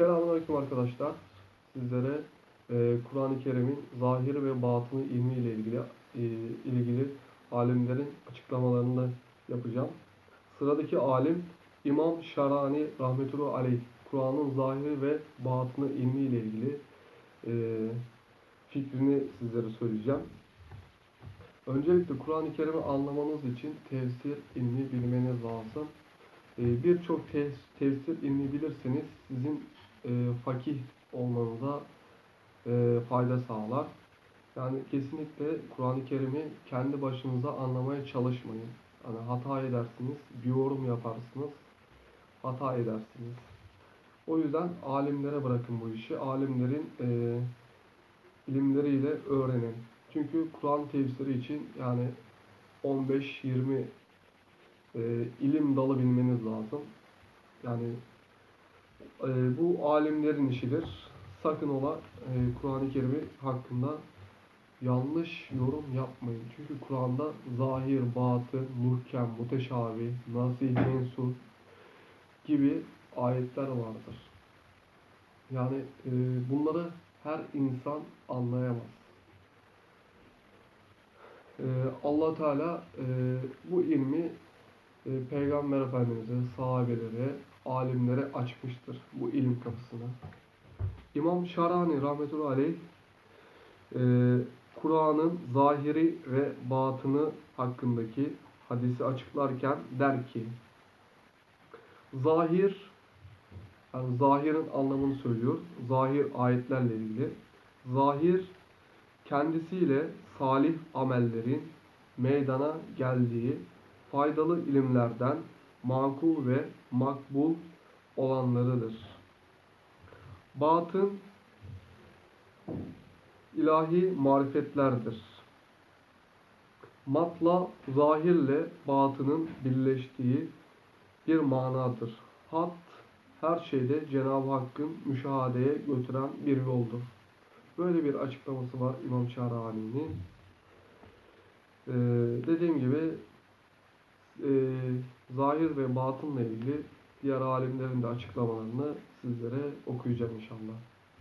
Selamünaleyküm arkadaşlar. Sizlere e, Kur'an-ı Kerim'in zahir ve batını ilmi ile ilgili e, ilgili alimlerin açıklamalarını yapacağım. Sıradaki alim İmam Şarani rahmetullahi aleyh Kur'an'ın zahiri ve batını ilmi ile ilgili e, fikrini sizlere söyleyeceğim. Öncelikle Kur'an-ı Kerim'i anlamanız için tefsir ilmi bilmeniz lazım. E, Birçok te- tefsir ilmi bilirseniz sizin e, fakih olmanıza e, fayda sağlar. Yani kesinlikle Kur'an-ı Kerim'i kendi başınıza anlamaya çalışmayın. Hani hata edersiniz, bir yorum yaparsınız, hata edersiniz. O yüzden alimlere bırakın bu işi. Alimlerin e, ilimleriyle öğrenin. Çünkü Kur'an tefsiri için yani 15-20 e, ilim dalı bilmeniz lazım. Yani bu alimlerin işidir. Sakın ola e, Kur'an-ı Kerim'i hakkında yanlış yorum yapmayın. Çünkü Kur'an'da zahir, batın, muhkem, muteşabi, nasih, mensuh gibi ayetler vardır. Yani e, bunları her insan anlayamaz. E, allah Teala e, bu ilmi e, Peygamber Efendimiz'e, sahabelere, alimlere açmıştır bu ilim kapısını. İmam Şarani rahmetullahi aleyh e, Kur'an'ın zahiri ve batını hakkındaki hadisi açıklarken der ki zahir yani zahirin anlamını söylüyor. Zahir ayetlerle ilgili. Zahir kendisiyle salih amellerin meydana geldiği faydalı ilimlerden makul ve makbul olanlarıdır. Batın ilahi marifetlerdir. Matla zahirle batının birleştiği bir manadır. Hat her şeyde Cenab-ı Hakk'ın müşahadeye götüren bir yoldur. Böyle bir açıklaması var İmam Şahrani'nin. Ee, dediğim gibi e, zahir ve batınla ilgili diğer alimlerin de açıklamalarını sizlere okuyacağım inşallah.